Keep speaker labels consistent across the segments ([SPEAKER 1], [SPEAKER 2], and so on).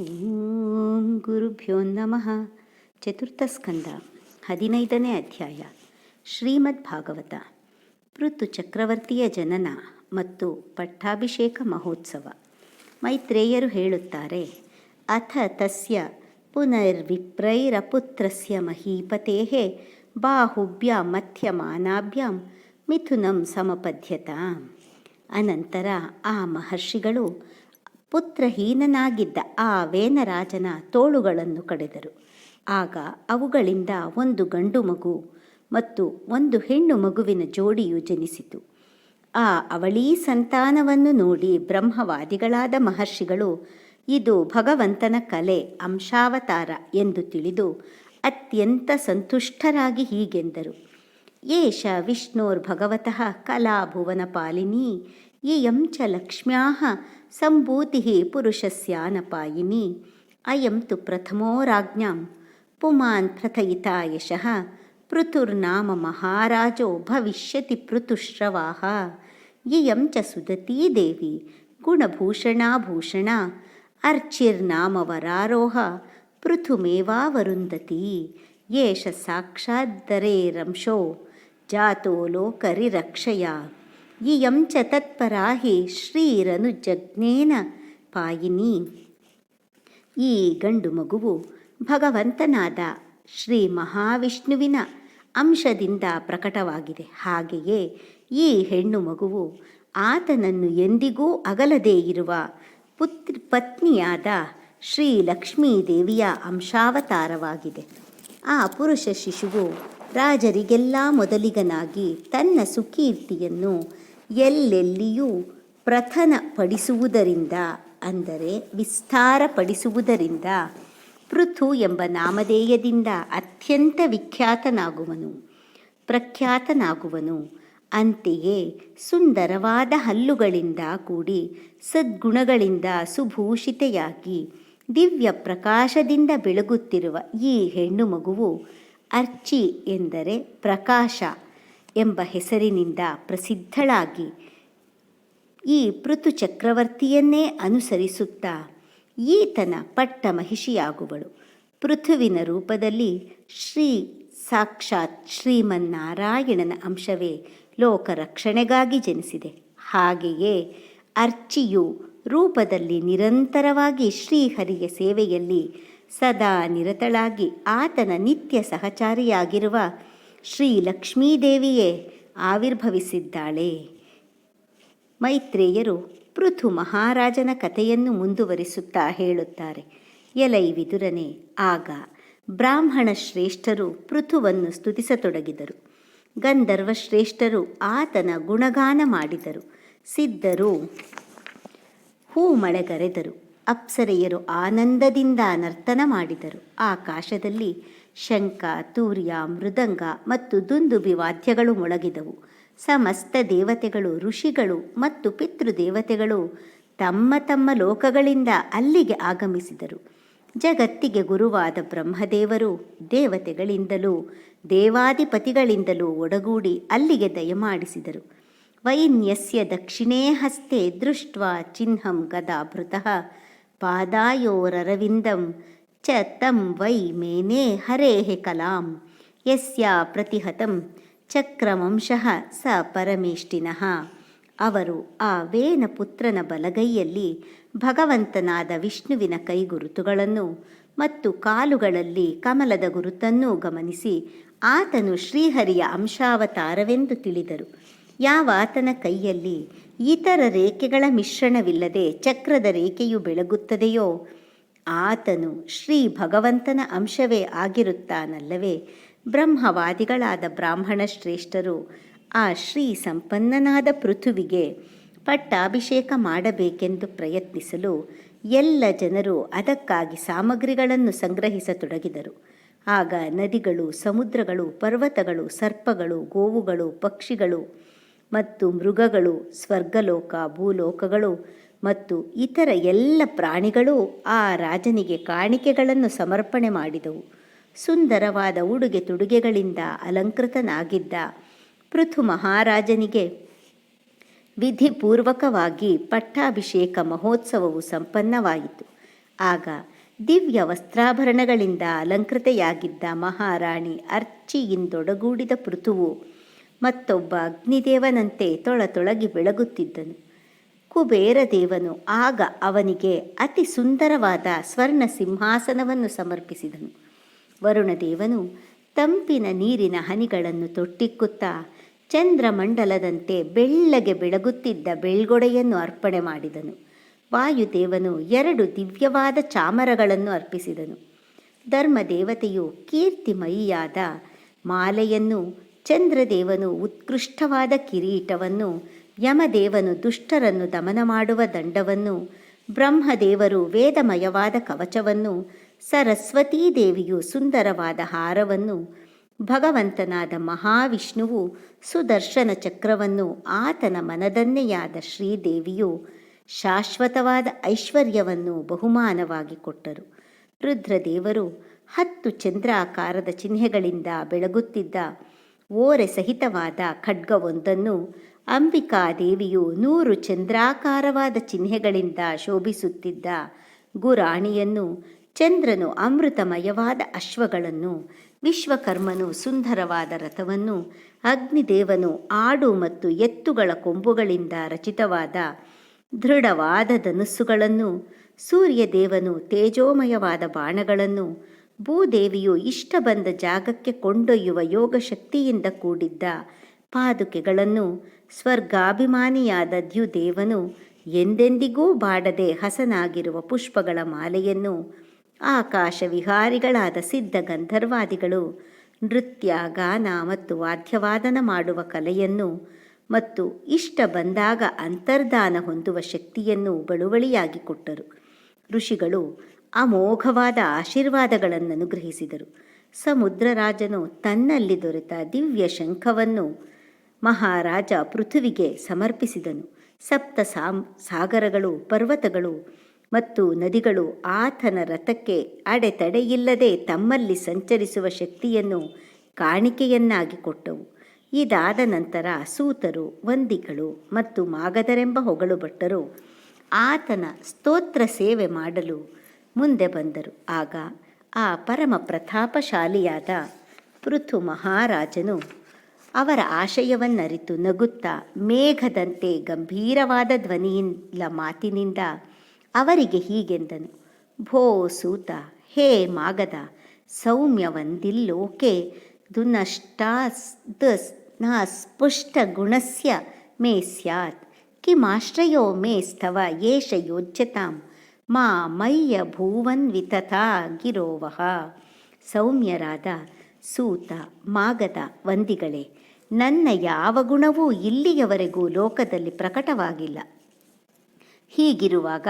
[SPEAKER 1] ಓಂ ಗುರುಭ್ಯೋ ನಮಃ. ಚತುರ್ಥಸ್ಕಂದ ಹದಿನೈದನೇ ಅಧ್ಯಾಯ ಶ್ರೀಮದ್ ಭಾಗವತ ಪೃಥು ಚಕ್ರವರ್ತಿಯ ಜನನ ಮತ್ತು ಪಟ್ಟಾಭಿಷೇಕ ಮಹೋತ್ಸವ. ಮೈತ್ರೇಯರು ಹೇಳುತ್ತಾರೆ, ಅಥ ತಸ್ಯ ಪುನರ್ವಿಪ್ರೈರಪುತ್ರಸ್ಯ ಮಹೀಪತೆ ಬಾಹುಭ್ಯಾ ಮಥ್ಯಮಾನಾಭ್ಯಾಂ ಮಿಥುನಂ ಸಮಪದ್ಯತ. ಅನಂತರ ಆ ಮಹರ್ಷಿಗಳು ಪುತ್ರಹೀನನಾಗಿದ್ದ ಆ ವೇನರಾಜನ ತೋಳುಗಳನ್ನು ಕಡೆದರು. ಆಗ ಅವುಗಳಿಂದ ಒಂದು ಗಂಡು ಮಗು ಮತ್ತು ಒಂದು ಹೆಣ್ಣು ಮಗುವಿನ ಜೋಡಿಯು ಜನಿಸಿತು. ಆ ಅವಳೀ ಸಂತಾನವನ್ನು ನೋಡಿ ಬ್ರಹ್ಮವಾದಿಗಳಾದ ಮಹರ್ಷಿಗಳು, ಇದು ಭಗವಂತನ ಕಲೆ ಅಂಶಾವತಾರ ಎಂದು ತಿಳಿದು ಅತ್ಯಂತ ಸಂತುಷ್ಟರಾಗಿ ಹೀಗೆಂದರು. ಏಷ ವಿಷ್ಣೋರ್ಭಗವತಃ ಕಲಾಭುವನಪಾಲಿನಿ ಪಾಲಿನಿ ಚ ಲಕ್ಷ್ಮ್ಯಾ सम्भूतिः पुरुषस्यानपायिनी। अयं तु प्रथमो राज्ञां पुमान् प्रथयिता यशः पृथुर्नाम महाराजो भविष्यति पृथुश्रवाः। इयं च सुदती देवी गुणभूषणाभूषणा अर्चिर्नाम वरारोह पृथुमेवावरुन्धती एष साक्षाद्दरेरंशो जातो लोकरिरक्षया। ಇಯಂ ಚ ತತ್ಪರಾ ಹಿ ಶ್ರೀರನುಜಜ್ಞೇನ ಪಾಯಿನಿ. ಈ ಗಂಡು ಮಗುವು ಭಗವಂತನಾದ ಶ್ರೀ ಮಹಾವಿಷ್ಣುವಿನ ಅಂಶದಿಂದ ಪ್ರಕಟವಾಗಿದೆ. ಹಾಗೆಯೇ ಈ ಹೆಣ್ಣು ಮಗುವು ಆತನನ್ನು ಎಂದಿಗೂ ಅಗಲದೇ ಇರುವ ಪುತ್ರ ಪತ್ನಿಯಾದ ಶ್ರೀ ಲಕ್ಷ್ಮೀದೇವಿಯ ಅಂಶಾವತಾರವಾಗಿದೆ. ಆ ಪುರುಷ ಶಿಶುವು ರಾಜರಿಗೆಲ್ಲ ಮೊದಲಿಗನಾಗಿ ತನ್ನ ಸುಕೀರ್ತಿಯನ್ನು ಎಲ್ಲೆಲ್ಲಿಯೂ ಪ್ರಥನಪಡಿಸುವುದರಿಂದ, ಅಂದರೆ ವಿಸ್ತಾರಪಡಿಸುವುದರಿಂದ ಪೃಥು ಎಂಬ ನಾಮಧೇಯದಿಂದ ಅತ್ಯಂತ ವಿಖ್ಯಾತನಾಗುವನು, ಪ್ರಖ್ಯಾತನಾಗುವನು. ಅಂತೆಯೇ ಸುಂದರವಾದ ಹಲ್ಲುಗಳಿಂದ ಕೂಡಿ ಸದ್ಗುಣಗಳಿಂದ ಸುಭೂಷಿತೆಯಾಗಿ ದಿವ್ಯ ಪ್ರಕಾಶದಿಂದ ಬೆಳಗುತ್ತಿರುವ ಈ ಹೆಣ್ಣು ಮಗುವು ಅರ್ಚಿ ಎಂದರೆ ಪ್ರಕಾಶ. ಎಂಬ ಹೆಸರಿನಿಂದ ಪ್ರಸಿದ್ಧಳಾಗಿ ಈ ಪೃಥು ಚಕ್ರವರ್ತಿಯನ್ನೇ ಅನುಸರಿಸುತ್ತಾ ಈತನ ಪಟ್ಟ ಮಹಿಷಿಯಾಗುವಳು. ಪೃಥುವಿನ ರೂಪದಲ್ಲಿ ಶ್ರೀ ಸಾಕ್ಷಾತ್ ಶ್ರೀಮನ್ನಾರಾಯಣನ ಅಂಶವೇ ಲೋಕರಕ್ಷಣೆಗಾಗಿ ಜನಿಸಿದೆ. ಹಾಗೆಯೇ ಅರ್ಚಿಯು ರೂಪದಲ್ಲಿ ನಿರಂತರವಾಗಿ ಶ್ರೀಹರಿಯ ಸೇವೆಯಲ್ಲಿ ಸದಾ ನಿರತಳಾಗಿ ಆತನ ನಿತ್ಯ ಸಹಚಾರಿಯಾಗಿರುವ ಶ್ರೀ ಲಕ್ಷ್ಮೀದೇವಿಯೇ ಆವಿರ್ಭವಿಸಿದ್ದಾಳೆ. ಮೈತ್ರೇಯರು ಪೃಥು ಮಹಾರಾಜನ ಕಥೆಯನ್ನು ಮುಂದುವರಿಸುತ್ತಾ ಹೇಳುತ್ತಾರೆ. ಎಲೈ ವಿದುರನೆ, ಆಗ ಬ್ರಾಹ್ಮಣ ಶ್ರೇಷ್ಠರು ಪೃಥುವನ್ನು ಸ್ತುತಿಸತೊಡಗಿದರು. ಗಂಧರ್ವ ಶ್ರೇಷ್ಠರು ಆತನ ಗುಣಗಾನ ಮಾಡಿದರು. ಸಿದ್ಧರು ಹೂ ಮಳೆಗರೆದರು ಅಪ್ಸರೆಯರು ಆನಂದದಿಂದ ನರ್ತನ ಮಾಡಿದರು. ಆಕಾಶದಲ್ಲಿ ಶಂಖ ತೂರ್ಯ, ಮೃದಂಗ ಮತ್ತು ದುಂದುಬಿ ವಾದ್ಯಗಳು ಮೊಳಗಿದವು. ಸಮಸ್ತ ದೇವತೆಗಳು, ಋಷಿಗಳು ಮತ್ತು ಪಿತೃದೇವತೆಗಳು ತಮ್ಮ ತಮ್ಮ ಲೋಕಗಳಿಂದ ಅಲ್ಲಿಗೆ ಆಗಮಿಸಿದರು. ಜಗತ್ತಿಗೆ ಗುರುವಾದ ಬ್ರಹ್ಮದೇವರು ದೇವತೆಗಳಿಂದಲೂ ದೇವಾಧಿಪತಿಗಳಿಂದಲೂ ಒಡಗೂಡಿ ಅಲ್ಲಿಗೆ ದಯಮಾಡಿಸಿದರು. ವೈನ್ಯಸ್ಯ ದಕ್ಷಿಣೇ ಹಸ್ತೆ ದೃಷ್ಟ ಚಿಹ್ನಂ ಗದಾಭೃತಃ ಪಾದಾಯೋರರವಿಂದಂ ಚ ತಂ ವೈ ಮೇನೆ ಹರೇ ಕಲಾಂ ಯಸ್ಯ ಪ್ರತಿಹತಂ ಚಕ್ರವಂಶಃ ಸ ಪರಮೇಷ್ಠಿನಃ ಅವರು ಆ ವೇನ ಪುತ್ರನ ಬಲಗೈಯಲ್ಲಿ ಭಗವಂತನಾದ ವಿಷ್ಣುವಿನ ಕೈಗುರುತುಗಳನ್ನು ಮತ್ತು ಕಾಲುಗಳಲ್ಲಿ ಕಮಲದ ಗುರುತನ್ನೂ ಗಮನಿಸಿ ಆತನು ಶ್ರೀಹರಿಯ ಅಂಶಾವತಾರವೆಂದು ತಿಳಿದರು. ಯಾವ ಆತನ ಕೈಯಲ್ಲಿ ಇತರ ರೇಖೆಗಳ ಮಿಶ್ರಣವಿಲ್ಲದೆ ಚಕ್ರದ ರೇಖೆಯು ಬೆಳಗುತ್ತದೆಯೋ ಆತನು ಶ್ರೀ ಭಗವಂತನ ಅಂಶವೇ ಆಗಿರುತ್ತಾನಲ್ಲವೇ? ಬ್ರಹ್ಮವಾದಿಗಳಾದ ಬ್ರಾಹ್ಮಣ ಶ್ರೇಷ್ಠರು ಆ ಶ್ರೀ ಸಂಪನ್ನನಾದ ಪೃಥುವಿಗೆ ಪಟ್ಟಾಭಿಷೇಕ ಮಾಡಬೇಕೆಂದು ಪ್ರಯತ್ನಿಸಲು ಎಲ್ಲ ಜನರು ಅದಕ್ಕಾಗಿ ಸಾಮಗ್ರಿಗಳನ್ನು ಸಂಗ್ರಹಿಸತೊಡಗಿದರು. ಆಗ ನದಿಗಳು, ಸಮುದ್ರಗಳು, ಪರ್ವತಗಳು, ಸರ್ಪಗಳು, ಗೋವುಗಳು, ಪಕ್ಷಿಗಳು ಮತ್ತು ಮೃಗಗಳು, ಸ್ವರ್ಗಲೋಕ, ಭೂಲೋಕಗಳು ಮತ್ತು ಇತರ ಎಲ್ಲ ಪ್ರಾಣಿಗಳು ಆ ರಾಜನಿಗೆ ಕಾಣಿಕೆಗಳನ್ನು ಸಮರ್ಪಣೆ ಮಾಡಿದವು. ಸುಂದರವಾದ ಉಡುಗೆ ತೊಡುಗೆಗಳಿಂದ ಅಲಂಕೃತನಾಗಿದ್ದ ಪೃಥು ಮಹಾರಾಜನಿಗೆ ವಿಧಿಪೂರ್ವಕವಾಗಿ ಪಟ್ಟಾಭಿಷೇಕ ಮಹೋತ್ಸವವು ಸಂಪನ್ನವಾಯಿತು. ಆಗ ದಿವ್ಯ ವಸ್ತ್ರಾಭರಣಗಳಿಂದ ಅಲಂಕೃತೆಯಾಗಿದ್ದ ಮಹಾರಾಣಿ ಅರ್ಚಿಯಿಂದೊಡಗೂಡಿದ ಪೃಥುವು ಮತ್ತೊಬ್ಬ ಅಗ್ನಿದೇವನಂತೆ ತೊಳತೊಳಗಿ ಬೆಳಗುತ್ತಿದ್ದನು. ಕುಬೇರ ದೇವನು ಆಗ ಅವನಿಗೆ ಅತಿ ಸುಂದರವಾದ ಸ್ವರ್ಣ ಸಿಂಹಾಸನವನ್ನು ಸಮರ್ಪಿಸಿದನು. ವರುಣದೇವನು ತಂಪಿನ ನೀರಿನ ಹನಿಗಳನ್ನು ತೊಟ್ಟಿಕ್ಕುತ್ತಾ ಚಂದ್ರಮಂಡಲದಂತೆ ಬೆಳ್ಳಗೆ ಬೆಳಗುತ್ತಿದ್ದ ಬೆಳ್ಗೊಡೆಯನ್ನು ಅರ್ಪಣೆ ಮಾಡಿದನು. ವಾಯುದೇವನು ಎರಡು ದಿವ್ಯವಾದ ಚಾಮರಗಳನ್ನು ಅರ್ಪಿಸಿದನು. ಧರ್ಮದೇವತೆಯು ಕೀರ್ತಿಮಯಿಯಾದ ಮಾಲೆಯನ್ನು, ಚಂದ್ರದೇವನು ಉತ್ಕೃಷ್ಟವಾದ ಕಿರೀಟವನ್ನು ಯಮದೇವನು ದುಷ್ಟರನ್ನು ದಮನ ಮಾಡುವ ದಂಡವನ್ನು, ಬ್ರಹ್ಮದೇವರು ವೇದಮಯವಾದ ಕವಚವನ್ನು, ಸರಸ್ವತೀ ದೇವಿಯು ಸುಂದರವಾದ ಹಾರವನ್ನು, ಭಗವಂತನಾದ ಮಹಾವಿಷ್ಣುವು ಸುದರ್ಶನ ಚಕ್ರವನ್ನು ಆತನ ಮನದನ್ನೆಯಾದ ಶ್ರೀದೇವಿಯು ಶಾಶ್ವತವಾದ ಐಶ್ವರ್ಯವನ್ನು ಬಹುಮಾನವಾಗಿ ಕೊಟ್ಟರು. ರುದ್ರದೇವರು ಹತ್ತು ಚಂದ್ರಾಕಾರದ ಚಿಹ್ನೆಗಳಿಂದ ಬೆಳಗುತ್ತಿದ್ದ ಓರೆ ಸಹಿತವಾದ ಖಡ್ಗವೊಂದನ್ನು ಅಂಬಿಕಾದೇವಿಯು ನೂರು ಚಂದ್ರಾಕಾರವಾದ ಚಿಹ್ನೆಗಳಿಂದ ಶೋಭಿಸುತ್ತಿದ್ದ ಗುರಾಣಿಯನ್ನು, ಚಂದ್ರನು ಅಮೃತಮಯವಾದ ಅಶ್ವಗಳನ್ನು, ವಿಶ್ವಕರ್ಮನು ಸುಂದರವಾದ ರಥವನ್ನು, ಅಗ್ನಿದೇವನು ಆಡು ಮತ್ತು ಎತ್ತುಗಳ ಕೊಂಬುಗಳಿಂದ ರಚಿತವಾದ ದೃಢವಾದ ಧನುಸ್ಸುಗಳನ್ನು, ಸೂರ್ಯದೇವನು ತೇಜೋಮಯವಾದ ಬಾಣಗಳನ್ನು ಭೂದೇವಿಯು ಇಷ್ಟ ಬಂದ ಜಾಗಕ್ಕೆ ಕೊಂಡೊಯ್ಯುವ ಯೋಗ ಶಕ್ತಿಯಿಂದ ಕೂಡಿದ್ದ ಪಾದುಕೆಗಳನ್ನು ಸ್ವರ್ಗಾಭಿಮಾನಿಯಾದ ದ್ಯುದೇವನು ಎಂದೆಂದಿಗೂ ಬಾಡದೆ ಹಸನಾಗಿರುವ ಪುಷ್ಪಗಳ ಮಾಲೆಯನ್ನು ಆಕಾಶ ವಿಹಾರಿಗಳಾದ ಸಿದ್ಧ ಗಂಧರ್ವಾದಿಗಳು ನೃತ್ಯ, ಗಾನ ಮತ್ತು ವಾದ್ಯವಾದನ ಮಾಡುವ ಕಲೆಯನ್ನು ಮತ್ತು ಇಷ್ಟ ಬಂದಾಗ ಅಂತರ್ಧಾನ ಹೊಂದುವ ಶಕ್ತಿಯನ್ನು ಬಳುವಳಿಯಾಗಿ ಕೊಟ್ಟರು. ಋಷಿಗಳು ಅಮೋಘವಾದ ಆಶೀರ್ವಾದಗಳನ್ನು ಅನುಗ್ರಹಿಸಿದರು. ಸಮುದ್ರರಾಜನು ತನ್ನಲ್ಲಿ ದೊರೆತ ದಿವ್ಯ ಶಂಖವನ್ನು ಮಹಾರಾಜ ಪೃಥುವಿಗೆ ಸಮರ್ಪಿಸಿದನು. ಸಪ್ತ ಸಾಗರಗಳು, ಪರ್ವತಗಳು ಮತ್ತು ನದಿಗಳು ಆತನ ರಥಕ್ಕೆ ಅಡೆತಡೆಯಿಲ್ಲದೆ ತಮ್ಮಲ್ಲಿ ಸಂಚರಿಸುವ ಶಕ್ತಿಯನ್ನು ಕಾಣಿಕೆಯನ್ನಾಗಿ ಕೊಟ್ಟವು. ಇದಾದ ನಂತರ ಸೂತರು, ವಂದಿಗಳು ಮತ್ತು ಮಾಗದರೆಂಬ ಹೊಗಳು ಭಟ್ಟರು ಆತನ ಸ್ತೋತ್ರ ಸೇವೆ ಮಾಡಲು ಮುಂದೆ ಬಂದರು. ಆಗ ಆ ಪರಮ ಪ್ರತಾಪಶಾಲಿಯಾದ ಪೃಥು ಮಹಾರಾಜನು ಅವರ ಆಶಯವನ್ನರಿತು ನಗುತ್ತಾ ಮೇಘದಂತೆ ಗಂಭೀರವಾದ ಧ್ವನಿಯಿಲ್ಲ ಮಾತಿನಿಂದ ಅವರಿಗೆ ಹೀಗೆಂದನು, ಭೋ ಸೂತ, ಹೇ ಮಾಗದ, ಸೌಮ್ಯವಂದಿಲ್ಲೋಕೆ ದುನಷ್ಟಾಸ್ನ ಸ್ಪುಷ್ಟ ಗುಣಸ್ಯ ಮೇ ಸ್ಯಾತ್. ಕಿಮಾಶ್ರಯೋ ಮೇ ಸ್ತವ ಯೇಷ ಯೋಜ್ಯತಾಂ ಮಾ ಮೈಯ ಭೂವನ್ ವಿತಥಾ ಗಿರೋವಹ ಸೌಮ್ಯರಾದ ಸೂತ ಮಾಗದ ವಂದಿಗಳೇ, ನನ್ನ ಯಾವ ಗುಣವೂ ಇಲ್ಲಿಯವರೆಗೂ ಲೋಕದಲ್ಲಿ ಪ್ರಕಟವಾಗಿಲ್ಲ. ಹೀಗಿರುವಾಗ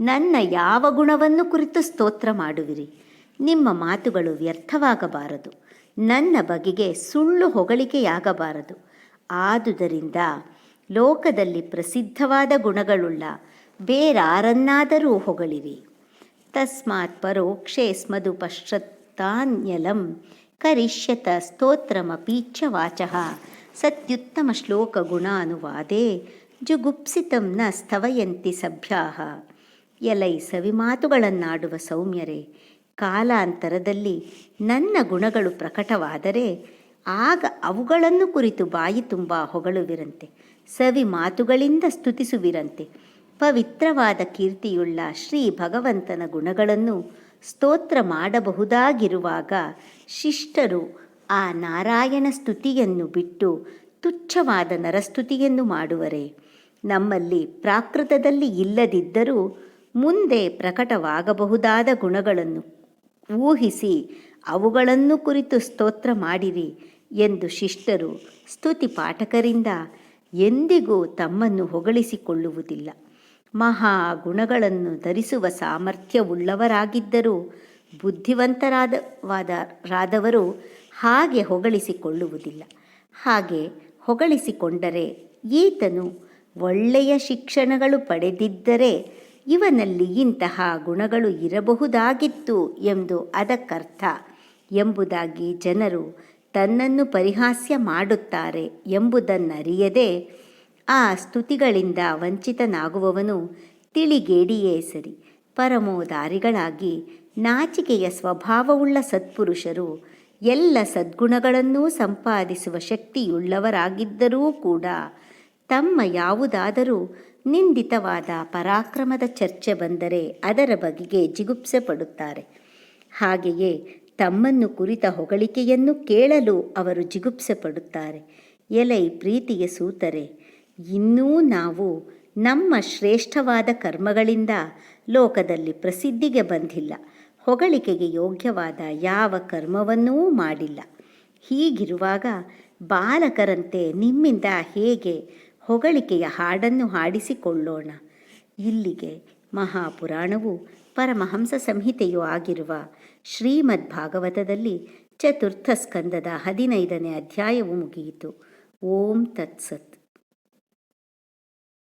[SPEAKER 1] ನನ್ನ ಯಾವ ಗುಣವನ್ನು ಕುರಿತು ಸ್ತೋತ್ರ ಮಾಡುವಿರಿ. ನಿಮ್ಮ ಮಾತುಗಳು ವ್ಯರ್ಥವಾಗಬಾರದು. ನನ್ನ ಬಗೆಗೆ ಸುಳ್ಳು ಹೊಗಳಿಕೆಯಾಗಬಾರದು. ಆದುದರಿಂದ ಲೋಕದಲ್ಲಿ ಪ್ರಸಿದ್ಧವಾದ ಗುಣಗಳುಳ್ಳ ಬೇರಾರನ್ನಾದರೂ ಹೊಗಳಿರಿ. ತಸ್ಮಾತ್ ಪರೋಕ್ಷೇ ಸ್ಮದು ಪಶ್ಚತ್ತಾನ್ಯಲಂ. ಕರಿಷ್ಯತ ಸ್ತೋತ್ರಮೀಚ ವಾಚಃ. ಸತ್ಯುತ್ತಮ ಶ್ಲೋಕ ಗುಣಾನುವಾದೇ. ಜುಗುಪ್ಸಿತಂ ನ ಸ್ತವಯಂತಿ ಸಭ್ಯಾಹ ಎಲೈ ಸವಿಮಾತುಗಳನ್ನಾಡುವ ಸೌಮ್ಯರೇ, ಕಾಲಾಂತರದಲ್ಲಿ ನನ್ನ ಗುಣಗಳು ಪ್ರಕಟವಾದರೆ ಆಗ ಅವುಗಳನ್ನು ಕುರಿತು ಬಾಯಿ ತುಂಬ ಹೊಗಳುವಿರಂತೆ, ಸವಿ ಮಾತುಗಳಿಂದ ಸ್ತುತಿಸುವಿರಂತೆ. ಪವಿತ್ರವಾದ ಕೀರ್ತಿಯುಳ್ಳ ಶ್ರೀ ಭಗವಂತನ ಗುಣಗಳನ್ನು ಸ್ತೋತ್ರ ಮಾಡಬಹುದಾಗಿರುವಾಗ ಶಿಷ್ಟರು ಆ ನಾರಾಯಣ ಸ್ತುತಿಯನ್ನು ಬಿಟ್ಟು ತುಚ್ಛವಾದ ನರಸ್ತುತಿಯನ್ನು ಮಾಡುವರೆ. ನಮ್ಮಲ್ಲಿ ಪ್ರಾಕೃತದಲ್ಲಿ ಇಲ್ಲದಿದ್ದರೂ ಮುಂದೆ ಪ್ರಕಟವಾಗಬಹುದಾದ ಗುಣಗಳನ್ನು ಊಹಿಸಿ ಅವುಗಳನ್ನು ಕುರಿತು ಸ್ತೋತ್ರ ಮಾಡಿರಿ ಎಂದು ಶಿಷ್ಟರು ಸ್ತುತಿ ಪಾಠಕರಿಂದ ಎಂದಿಗೂ ತಮ್ಮನ್ನು ಹೊಗಳಿಸಿಕೊಳ್ಳುವುದಿಲ್ಲ. ಮಹಾ ಗುಣಗಳನ್ನು ಧರಿಸುವ ಸಾಮರ್ಥ್ಯವುಳ್ಳವರಾಗಿದ್ದರೂ ಬುದ್ಧಿವಂತರಾದವಾದ ರಾದವರು ಹಾಗೆ ಹೊಗಳಿಸಿಕೊಳ್ಳುವುದಿಲ್ಲ. ಹಾಗೆ ಹೊಗಳಿಸಿಕೊಂಡರೆ ಈತನು ಒಳ್ಳೆಯ ಶಿಕ್ಷಣಗಳು ಪಡೆದಿದ್ದರೆ ಇವನಲ್ಲಿ ಇಂತಹ ಗುಣಗಳು ಇರಬಹುದಾಗಿತ್ತು ಎಂದು ಅದಕ್ಕರ್ಥ ಎಂಬುದಾಗಿ ಜನರು ತನ್ನನ್ನು ಪರಿಹಾಸ್ಯ ಮಾಡುತ್ತಾರೆ ಎಂಬುದನ್ನರಿಯದೆ ಆ ಸ್ತುತಿಗಳಿಂದ ವಂಚಿತನಾಗುವವನು ತಿಳಿಗೇಡಿಯೇ ಸರಿ. ಪರಮೋದಾರಿಗಳಾಗಿ ನಾಚಿಕೆಯ ಸ್ವಭಾವವುಳ್ಳ ಸತ್ಪುರುಷರು ಎಲ್ಲ ಸದ್ಗುಣಗಳನ್ನೂ ಸಂಪಾದಿಸುವ ಶಕ್ತಿಯುಳ್ಳವರಾಗಿದ್ದರೂ ಕೂಡ ತಮ್ಮ ಯಾವುದಾದರೂ ನಿಂದಿತವಾದ ಪರಾಕ್ರಮದ ಚರ್ಚೆ ಬಂದರೆ ಅದರ ಬಗೆಗೆ ಜಿಗುಪ್ಸೆ ಪಡುತ್ತಾರೆ. ಹಾಗೆಯೇ ತಮ್ಮನ್ನು ಕುರಿತ ಹೊಗಳಿಕೆಯನ್ನು ಕೇಳಲು ಅವರು ಜಿಗುಪ್ಸೆ ಪಡುತ್ತಾರೆ. ಎಲೈ ಪ್ರೀತಿಯ ಸೂತರೆ ಇನ್ನೂ ನಾವು ನಮ್ಮ ಶ್ರೇಷ್ಠವಾದ ಕರ್ಮಗಳಿಂದ ಲೋಕದಲ್ಲಿ ಪ್ರಸಿದ್ಧಿಗೆ ಬಂದಿಲ್ಲ. ಹೊಗಳಿಕೆಗೆ ಯೋಗ್ಯವಾದ ಯಾವ ಕರ್ಮವನ್ನೂ ಮಾಡಿಲ್ಲ. ಹೀಗಿರುವಾಗ ಬಾಲಕರಂತೆ ನಿಮ್ಮಿಂದ ಹೇಗೆ ಹೊಗಳಿಕೆಯ ಹಾಡನ್ನು ಹಾಡಿಸಿಕೊಳ್ಳೋಣ. ಇಲ್ಲಿಗೆ ಮಹಾಪುರಾಣವು ಪರಮಹಂಸ ಸಂಹಿತೆಯೂ ಆಗಿರುವ ಶ್ರೀಮದ್ ಭಾಗವತದಲ್ಲಿ ಚತುರ್ಥ ಸ್ಕಂದದ ಹದಿನೈದನೇ ಅಧ್ಯಾಯವು ಮುಗಿಯಿತು. ಓಂ ತತ್ಸತ್.